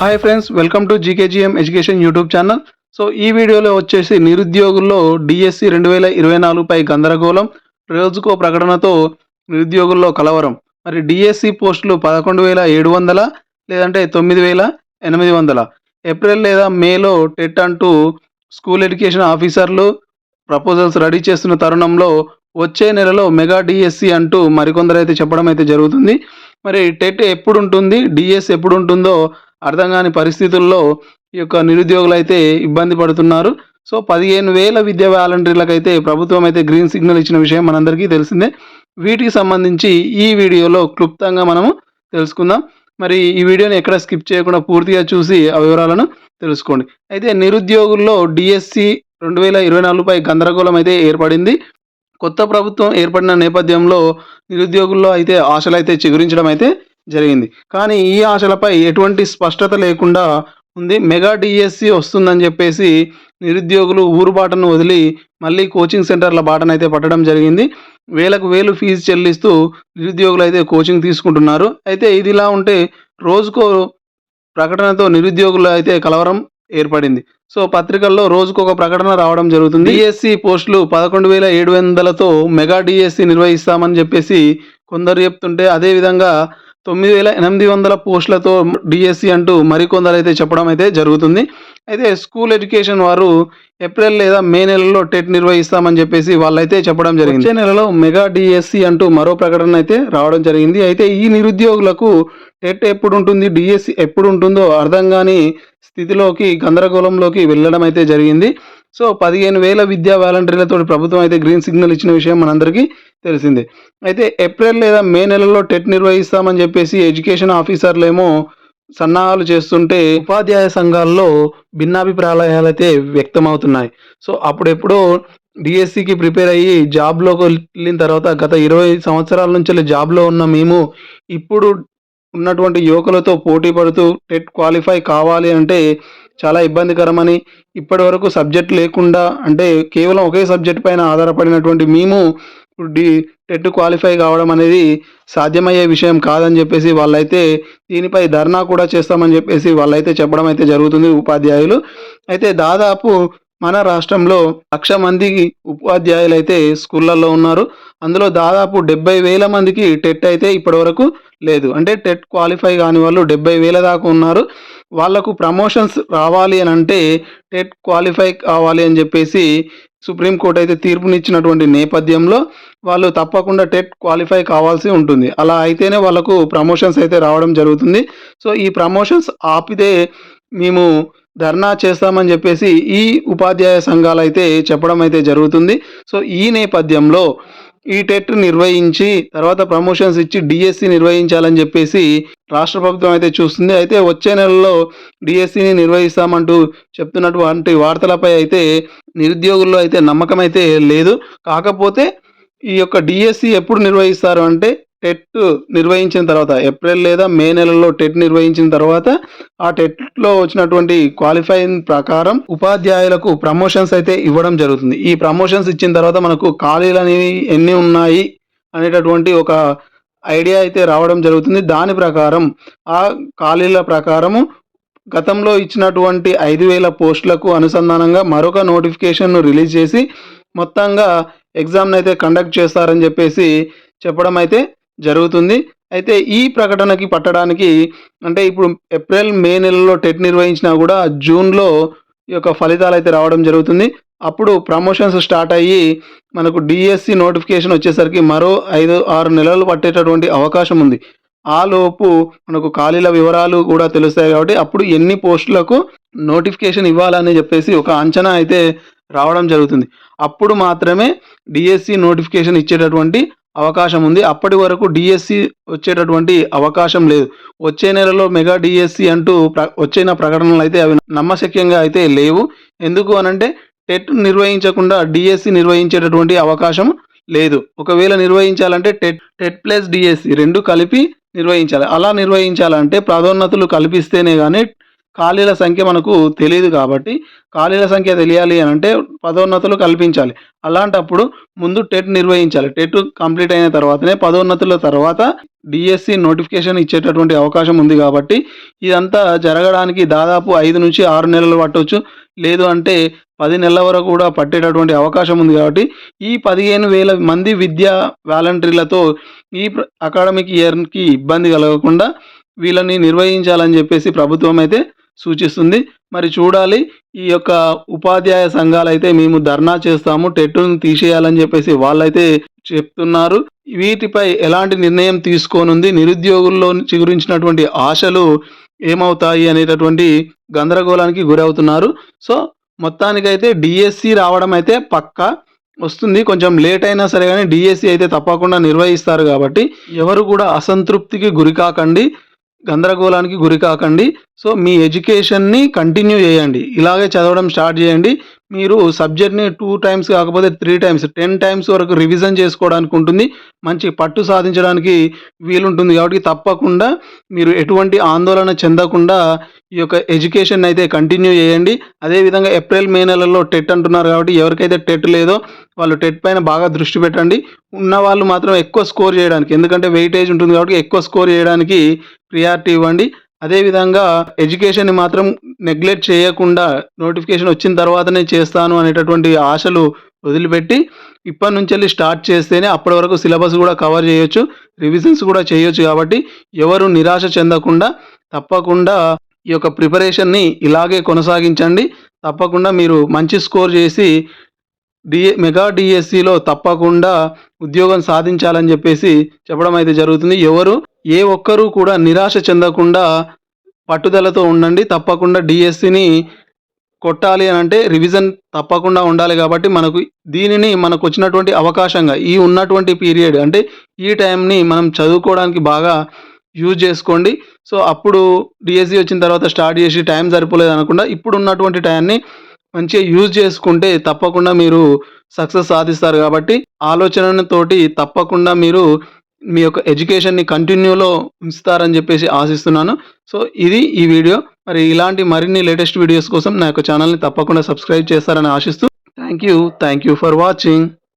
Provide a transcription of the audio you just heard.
Hi friends welcome to GKGM education YouTube channel so ఈ వీడియోలో వచ్చేసి నిరుద్యోగుల్లో డిఎస్సి రెండు వేల ఇరవై నాలుగుపై గందరగోళం రోజుకో ప్రకటనతో నిరుద్యోగుల్లో కలవరం. మరి డిఎస్సి పోస్టులు పదకొండు వేల ఏడు వందల లేదంటే తొమ్మిది వేల ఎనిమిది వందల. ఏప్రిల్ లేదా మేలో టెట్ అంటూ స్కూల్ ఎడ్యుకేషన్ ఆఫీసర్లు ప్రపోజల్స్ రెడీ చేస్తున్న తరుణంలో వచ్చే నెలలో మెగా డిఎస్సి అంటూ మరికొందరైతే అయితే చెప్పడం అయితే జరుగుతుంది. మరి టెట్ ఎప్పుడు ఉంటుంది డిఎస్ ఎప్పుడు ఉంటుందో అర్థం కాని పరిస్థితుల్లో ఈ యొక్క నిరుద్యోగులు అయితే ఇబ్బంది పడుతున్నారు. సో పదిహేను వేల విద్యా వాలంటీర్లకు అయితే ప్రభుత్వం అయితే గ్రీన్ సిగ్నల్ ఇచ్చిన విషయం మనందరికీ తెలిసిందే. వీటికి సంబంధించి ఈ వీడియోలో క్లుప్తంగా మనము తెలుసుకుందాం. మరి ఈ వీడియోని ఎక్కడ స్కిప్ చేయకుండా పూర్తిగా చూసి ఆ వివరాలను తెలుసుకోండి. అయితే నిరుద్యోగుల్లో డిఎస్సి రెండు వేల ఇరవై నాలుగుపై గందరగోళం అయితే ఏర్పడింది. కొత్త ప్రభుత్వం ఏర్పడిన నేపథ్యంలో నిరుద్యోగుల్లో అయితే ఆశలు అయితే చిగురించడం అయితే జరిగింది. కానీ ఈ ఆశలపై ఎటువంటి స్పష్టత లేకుండా ఉంది. మెగా డిఎస్సి వస్తుందని చెప్పేసి నిరుద్యోగులు ఊరు బాటను వదిలి మళ్ళీ కోచింగ్ సెంటర్ల బాటను అయితే పట్టడం జరిగింది. వేలకు వేలు ఫీజు చెల్లిస్తూ నిరుద్యోగులు అయితే కోచింగ్ తీసుకుంటున్నారు. అయితే ఇది ఇలా ఉంటే రోజుకో ప్రకటనతో నిరుద్యోగులు అయితే కలవరం ఏర్పడింది. సో పత్రికల్లో రోజుకు ఒక ప్రకటన రావడం జరుగుతుంది. డిఎస్సి పోస్టులు పదకొండు వేల ఏడు వందలతో మెగా డిఎస్సి నిర్వహిస్తామని చెప్పేసి కొందరు చెప్తుంటే అదేవిధంగా తొమ్మిది వేల ఎనిమిది వందల పోస్టులతో డిఎస్సి అంటూ మరికొందరు అయితే చెప్పడం అయితే జరుగుతుంది. అయితే స్కూల్ ఎడ్యుకేషన్ వారు ఏప్రిల్ లేదా మే నెలలో టెట్ నిర్వహిస్తామని చెప్పేసి వాళ్ళైతే చెప్పడం జరిగింది. వచ్చే నెలలో మెగా డిఎస్సి అంటూ మరో ప్రకటన అయితే రావడం జరిగింది. అయితే ఈ నిరుద్యోగులకు టెట్ ఎప్పుడు ఉంటుంది డిఎస్సి ఎప్పుడు ఉంటుందో అర్థం కాని స్థితిలోకి గందరగోళంలోకి వెళ్ళడం అయితే జరిగింది. సో పదిహేను వేల విద్యా వాలంటీర్లతో ప్రభుత్వం అయితే గ్రీన్ సిగ్నల్ ఇచ్చిన విషయం మనందరికీ తెలిసిందే. అయితే ఏప్రిల్ లేదా మే నెలలో టెట్ నిర్వహిస్తామని చెప్పేసి ఎడ్యుకేషన్ ఆఫీసర్లేమో సన్నాహాలు చేస్తుంటే ఉపాధ్యాయ సంఘాల్లో భిన్నాభిప్రాయాలు అయితే వ్యక్తమవుతున్నాయి. సో అప్పుడెప్పుడో డిఎస్సికి ప్రిపేర్ అయ్యి జాబ్లోకి వెళ్ళిన తర్వాత గత ఇరవై సంవత్సరాల నుంచి జాబ్లో ఉన్న మేము ఇప్పుడు ఉన్నటువంటి యువకులతో పోటీ పడుతూ టెట్ క్వాలిఫై కావాలి అంటే చాలా ఇబ్బందికరమని ఇప్పటి వరకు సబ్జెక్ట్ లేకుండా అంటే కేవలం ఒకే సబ్జెక్ట్ పైన ఆధారపడినటువంటి మేము డి టెట్ క్వాలిఫై కావడం అనేది సాధ్యమయ్యే విషయం కాదని చెప్పేసి వాళ్ళైతే దీనిపై ధర్నా కూడా చేస్తామని చెప్పేసి వాళ్ళైతే చెప్పడం అయితే జరుగుతుంది ఉపాధ్యాయులు. అయితే దాదాపు మన రాష్ట్రంలో లక్ష మంది ఉపాధ్యాయులు అయితే స్కూళ్ళల్లో ఉన్నారు. అందులో దాదాపు డెబ్బై వేల మందికి టెట్ అయితే ఇప్పటివరకు లేదు. అంటే టెట్ క్వాలిఫై కాని వాళ్ళు డెబ్బై వేల దాకా ఉన్నారు. వాళ్ళకు ప్రమోషన్స్ రావాలి అని అంటే టెట్ క్వాలిఫై కావాలి అని చెప్పేసి సుప్రీంకోర్టు అయితే తీర్పునిచ్చినటువంటి నేపథ్యంలో వాళ్ళు తప్పకుండా టెట్ క్వాలిఫై కావాల్సి ఉంటుంది. అలా అయితేనే వాళ్ళకు ప్రమోషన్స్ అయితే రావడం జరుగుతుంది. సో ఈ ప్రమోషన్స్ ఆపితే మేము ధర్నా చేస్తామని చెప్పేసి ఈ ఉపాధ్యాయ సంఘాలు అయితే చెప్పడం అయితే జరుగుతుంది. సో ఈ నేపథ్యంలో ఈ టెట్ నిర్వహించి తర్వాత ప్రమోషన్స్ ఇచ్చి డిఎస్సి నిర్వహించాలని చెప్పేసి రాష్ట్ర ప్రభుత్వం అయితే చూస్తుంది. అయితే వచ్చే నెలలో డిఎస్సిని నిర్వహిస్తామంటూ చెప్తున్నటువంటి వార్తలపై అయితే నిరుద్యోగుల్లో అయితే నమ్మకం అయితే లేదు. కాకపోతే ఈ యొక్క డిఎస్సి ఎప్పుడు నిర్వహిస్తారు అంటే టెట్ నిర్వహించిన తర్వాత ఏప్రిల్ లేదా మే నెలలో టెట్ నిర్వహించిన తర్వాత ఆ టెట్లో వచ్చినటువంటి క్వాలిఫైన్ ప్రకారం ఉపాధ్యాయులకు ప్రమోషన్స్ అయితే ఇవ్వడం జరుగుతుంది. ఈ ప్రమోషన్స్ ఇచ్చిన తర్వాత మనకు ఖాళీలు అనేవి ఎన్ని ఉన్నాయి అనేటటువంటి ఒక ఐడియా అయితే రావడం జరుగుతుంది. దాని ప్రకారం ఆ ఖాళీల ప్రకారము గతంలో ఇచ్చినటువంటి ఐదు వేల పోస్టులకు అనుసంధానంగా మరొక నోటిఫికేషన్ను రిలీజ్ చేసి మొత్తంగా ఎగ్జామ్ని అయితే కండక్ట్ చేస్తారని చెప్పేసి చెప్పడం అయితే జరుగుతుంది. అయితే ఈ ప్రకటనకి పట్టడానికి అంటే ఇప్పుడు ఏప్రిల్ మే నెలలో టెట్ నిర్వహించినా కూడా జూన్లో ఈ యొక్క ఫలితాలు అయితే రావడం జరుగుతుంది. అప్పుడు ప్రమోషన్స్ స్టార్ట్ అయ్యి మనకు డిఎస్సి నోటిఫికేషన్ వచ్చేసరికి మరో ఐదు ఆరు నెలలు పట్టేటటువంటి అవకాశం ఉంది. ఆ లోపు మనకు ఖాళీల వివరాలు కూడా తెలుస్తాయి కాబట్టి అప్పుడు ఎన్ని పోస్టులకు నోటిఫికేషన్ ఇవ్వాలని చెప్పేసి ఒక అంచనా అయితే రావడం జరుగుతుంది. అప్పుడు మాత్రమే డిఎస్సి నోటిఫికేషన్ ఇచ్చేటటువంటి అవకాశం ఉంది. అప్పటి వరకు డిఎస్సి వచ్చేటటువంటి అవకాశం లేదు. వచ్చే నెలలో మెగా డిఎస్సి అంటూ ప్ర వచ్చిన ప్రకటనలు అయితే అవి నమ్మశక్యంగా అయితే లేవు. ఎందుకు అనంటే టెట్ నిర్వహించకుండా డిఎస్సి నిర్వహించేటటువంటి అవకాశం లేదు. ఒకవేళ నిర్వహించాలంటే టెట్ టెట్ ప్లస్ డిఎస్సి రెండు కలిపి నిర్వహించాలి. అలా నిర్వహించాలంటే ప్రాధాన్యతలు కల్పిస్తేనే కానీ ఖాళీల సంఖ్య మనకు తెలియదు కాబట్టి ఖాళీల సంఖ్య తెలియాలి అని అంటే పదోన్నతులు కల్పించాలి. అలాంటప్పుడు ముందు టెట్ నిర్వహించాలి. టెట్ కంప్లీట్ అయిన తర్వాతనే పదోన్నతుల తర్వాత డిఎస్సి నోటిఫికేషన్ ఇచ్చేటటువంటి అవకాశం ఉంది కాబట్టి ఇదంతా జరగడానికి దాదాపు ఐదు నుంచి ఆరు నెలలు పట్టవచ్చు లేదు అంటే పది నెలల వరకు కూడా పట్టేటటువంటి అవకాశం ఉంది కాబట్టి ఈ పదిహేను వేల మంది విద్యా వాలంటీర్లతో ఈ అకాడమిక్ ఇయర్కి ఇబ్బంది కలగకుండా వీళ్ళని నిర్వహించాలని చెప్పేసి ప్రభుత్వం అయితే సూచిస్తుంది. మరి చూడాలి ఈ యొక్క ఉపాధ్యాయ సంఘాలు అయితే మేము ధర్నా చేస్తాము టెట్టును తీసేయాలని చెప్పేసి వాళ్ళైతే చెప్తున్నారు. వీటిపై ఎలాంటి నిర్ణయం తీసుకోనుంది? నిరుద్యోగుల్లో చిగురించినటువంటి ఆశలు ఏమవుతాయి అనేటటువంటి గందరగోళానికి గురవుతున్నారు. సో మొత్తానికైతే డిఎస్సి రావడం అయితే పక్కా వస్తుంది. కొంచెం లేట్ అయినా సరే కానీ డిఎస్సి అయితే తప్పకుండా నిర్వహిస్తారు కాబట్టి ఎవరు కూడా అసంతృప్తికి గురి కాకండి గందరగోళానికి గురి కాకండి. సో మీ ఎడ్యుకేషన్ని కంటిన్యూ చేయండి. ఇలాగే చదవడం స్టార్ట్ చేయండి. మీరు సబ్జెక్ట్ని టూ టైమ్స్ కాకపోతే త్రీ టైమ్స్ టెన్ టైమ్స్ వరకు రివిజన్ చేసుకోవడానికి ఉంటుంది. మంచి పట్టు సాధించడానికి వీలుంటుంది కాబట్టి తప్పకుండా మీరు ఎటువంటి ఆందోళన చెందకుండా ఈ యొక్క ఎడ్యుకేషన్ అయితే కంటిన్యూ చేయండి. అదేవిధంగా ఏప్రిల్ మే నెలలో టెట్ అంటున్నారు కాబట్టి ఎవరికైతే టెట్ లేదో వాళ్ళు టెట్ పైన బాగా దృష్టి పెట్టండి. ఉన్న వాళ్ళు మాత్రం ఎక్కువ స్కోర్ చేయడానికి ఎందుకంటే వెయిటేజ్ ఉంటుంది కాబట్టి ఎక్కువ స్కోర్ చేయడానికి ప్రియారిటీ ఇవ్వండి. అదేవిధంగా ఎడ్యుకేషన్ని మాత్రం నెగ్లెక్ట్ చేయకుండా నోటిఫికేషన్ వచ్చిన తర్వాతనే చేస్తాను అనేటటువంటి ఆశలు వదిలిపెట్టి ఇప్పటి నుంచి వెళ్ళి స్టార్ట్ చేస్తేనే అప్పటి వరకు సిలబస్ కూడా కవర్ చేయొచ్చు రివిజన్స్ కూడా చేయొచ్చు కాబట్టి ఎవరు నిరాశ చెందకుండా తప్పకుండా ఈ యొక్క ప్రిపరేషన్ని ఇలాగే కొనసాగించండి. తప్పకుండా మీరు మంచి స్కోర్ చేసి డిఏ మెగా డిఎస్సిలో తప్పకుండా ఉద్యోగం సాధించాలని చెప్పేసి చెప్పడం అయితే జరుగుతుంది. ఎవరు ఏ ఒక్కరూ కూడా నిరాశ చెందకుండా పట్టుదలతో ఉండండి. తప్పకుండా డిఎస్సిని కొట్టాలి అని అంటే రివిజన్ తప్పకుండా ఉండాలి కాబట్టి మనకు దీనిని మనకు వచ్చినటువంటి అవకాశంగా ఈ ఉన్నటువంటి పీరియడ్ అంటే ఈ టైంని మనం చదువుకోవడానికి బాగా యూజ్ చేసుకోండి. సో అప్పుడు డిఎస్సి వచ్చిన తర్వాత స్టార్ట్ చేసి టైం సరిపోలేదు అనకుండా ఇప్పుడు ఉన్నటువంటి టైంని మంచిగా యూజ్ చేసుకుంటే తప్పకుండా మీరు సక్సెస్ సాధిస్తారు కాబట్టి ఆలోచనతోటి తప్పకుండా మీరు మీ యొక్క ఎడ్యుకేషన్ని కంటిన్యూలో ఉంచుతారని చెప్పేసి ఆశిస్తున్నాను. సో ఇది ఈ వీడియో. మరి ఇలాంటి మరిన్ని లేటెస్ట్ వీడియోస్ కోసం నా యొక్క ఛానల్ని తప్పకుండా సబ్స్క్రైబ్ చేస్తారని ఆశిస్తూ thank you. Thank you for watching.